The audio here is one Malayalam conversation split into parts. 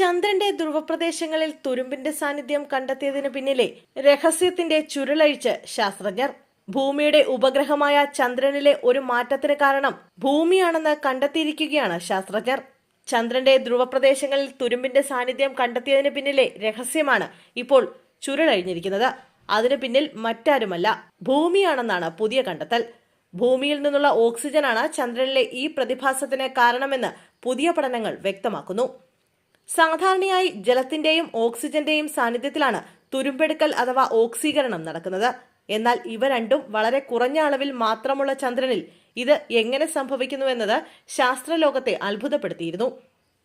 ചന്ദ്രന്റെ ധ്രുവപ്രദേശങ്ങളിൽ തുരുമ്പിന്റെ സാന്നിധ്യം കണ്ടെത്തിയതിന് പിന്നിലെ രഹസ്യത്തിന്റെ ചുരുളഴിച്ച് ശാസ്ത്രജ്ഞർ ഭൂമിയുടെ ഉപഗ്രഹമായ ചന്ദ്രനിലെ ഒരു മാറ്റത്തിന് കാരണം ഭൂമിയാണെന്ന് കണ്ടെത്തിയിരിക്കുകയാണ് ശാസ്ത്രജ്ഞർ. ചന്ദ്രന്റെ ധ്രുവപ്രദേശങ്ങളിൽ തുരുമ്പിന്റെ സാന്നിധ്യം കണ്ടെത്തിയതിന് പിന്നിലെ രഹസ്യമാണ് ഇപ്പോൾ ചുരുളഴിഞ്ഞിരിക്കുന്നത്. അതിനു പിന്നിൽ മറ്റാരുമല്ല ഭൂമിയാണെന്നാണ് പുതിയ കണ്ടെത്തൽ. ഭൂമിയിൽ നിന്നുള്ള ഓക്സിജനാണ് ചന്ദ്രനിലെ ഈ പ്രതിഭാസത്തിന് കാരണമെന്ന് പുതിയ പഠനങ്ങൾ വ്യക്തമാക്കുന്നു. സാധാരണയായി ജലത്തിന്റെയും ഓക്സിജന്റെയും സാന്നിധ്യത്തിലാണ് തുരുമ്പെടുക്കൽ അഥവാ ഓക്സീകരണം നടക്കുന്നത്. എന്നാൽ ഇവ രണ്ടും വളരെ കുറഞ്ഞ അളവിൽ മാത്രമുള്ള ചന്ദ്രനിൽ ഇത് എങ്ങനെ സംഭവിക്കുന്നുവെന്നത് ശാസ്ത്രലോകത്തെ അത്ഭുതപ്പെടുത്തിയിരുന്നു.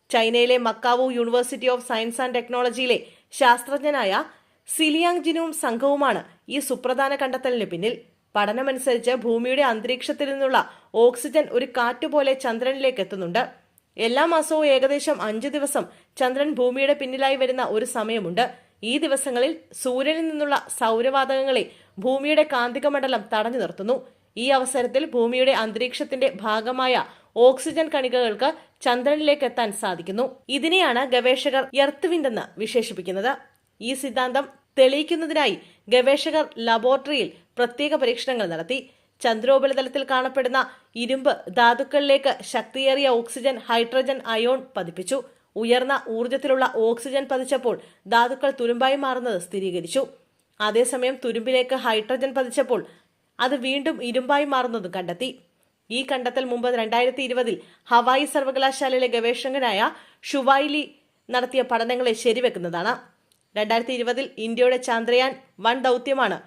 ചൈനയിലെ Macau university of science and ടെക്നോളജിയിലെ ശാസ്ത്രജ്ഞനായ സിലിയാങ് ജിനുവും സംഘവുമാണ് ഈ സുപ്രധാന കണ്ടെത്തലിന് പിന്നിൽ. പഠനമനുസരിച്ച് ഭൂമിയുടെ അന്തരീക്ഷത്തിൽ നിന്നുള്ള ഓക്സിജൻ ഒരു കാറ്റുപോലെ ചന്ദ്രനിലേക്ക് എത്തുന്നുണ്ട്. എല്ലാ മാസവും ഏകദേശം അഞ്ചു ദിവസം ചന്ദ്രൻ ഭൂമിയുടെ പിന്നിലായി വരുന്ന ഒരു സമയമുണ്ട്. ഈ ദിവസങ്ങളിൽ സൂര്യനിൽ നിന്നുള്ള സൗരവാതകങ്ങളെ ഭൂമിയുടെ കാന്തിക മണ്ഡലം തടഞ്ഞു നിർത്തുന്നു. ഈ അവസരത്തിൽ ഭൂമിയുടെ അന്തരീക്ഷത്തിന്റെ ഭാഗമായ ഓക്സിജൻ കണികകൾക്ക് ചന്ദ്രനിലേക്ക് എത്താൻ സാധിക്കുന്നു. ഇതിനെയാണ് ഗവേഷകർ എർത്ത് വിൻഡ് എന്ന് വിശേഷിപ്പിക്കുന്നത്. ഈ സിദ്ധാന്തം തെളിയിക്കുന്നതിനായി ഗവേഷകർ ലബോറട്ടറിയിൽ പ്രത്യേക പരീക്ഷണങ്ങൾ നടത്തി. ചന്ദ്രോപരിതലത്തിൽ കാണപ്പെടുന്ന ഇരുമ്പ് ധാതുക്കളിലേക്ക് ശക്തിയേറിയ ഓക്സിജൻ ഹൈഡ്രജൻ അയോൺ പതിപ്പിച്ചു. ഉയർന്ന ഊർജത്തിലുള്ള ഓക്സിജൻ പതിച്ചപ്പോൾ ധാതുക്കൾ തുരുമ്പായി മാറുന്നത് സ്ഥിരീകരിച്ചു. അതേസമയം തുരുമ്പിലേക്ക് ഹൈഡ്രജൻ പതിച്ചപ്പോൾ അത് വീണ്ടും ഇരുമ്പായി മാറുന്നതും കണ്ടെത്തി. ഈ കണ്ടെത്തൽ മുമ്പ് രണ്ടായിരത്തി ഇരുപതിൽ ഹവായി സർവകലാശാലയിലെ ഗവേഷകനായ ഷുവൈലി നടത്തിയ പഠനങ്ങളെ ശരിവെക്കുന്നതാണ്. രണ്ടായിരത്തി ഇരുപതിൽ ഇന്ത്യയുടെ ചന്ദ്രയാൻ വൺ ദൗത്യമാണ്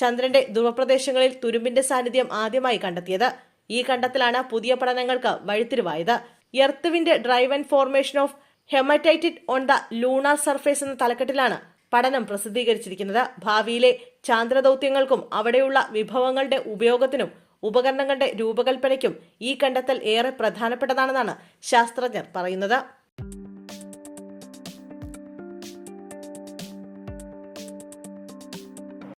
ചന്ദ്രന്റെ ധ്രുവപ്രദേശങ്ങളിൽ തുരുമ്പിന്റെ സാന്നിധ്യം ആദ്യമായി കണ്ടെത്തിയത്. ഈ കണ്ടെത്തലാണ് പുതിയ പഠനങ്ങൾക്ക് വഴിത്തിരിവായത്. എർത്തുവിന്റെ drive and formation of hematite on the lunar surface എന്ന തലക്കെട്ടിലാണ് പഠനം പ്രസിദ്ധീകരിച്ചിരിക്കുന്നത്. ഭാവിയിലെ ചാന്ദ്രദൗത്യങ്ങൾക്കും അവിടെയുള്ള വിഭവങ്ങളുടെ ഉപയോഗത്തിനും ഉപകരണങ്ങളുടെ രൂപകൽപ്പനയ്ക്കും ഈ കണ്ടെത്തൽ ഏറെ പ്രധാനപ്പെട്ടതാണെന്നാണ് ശാസ്ത്രജ്ഞർ പറയുന്നത്.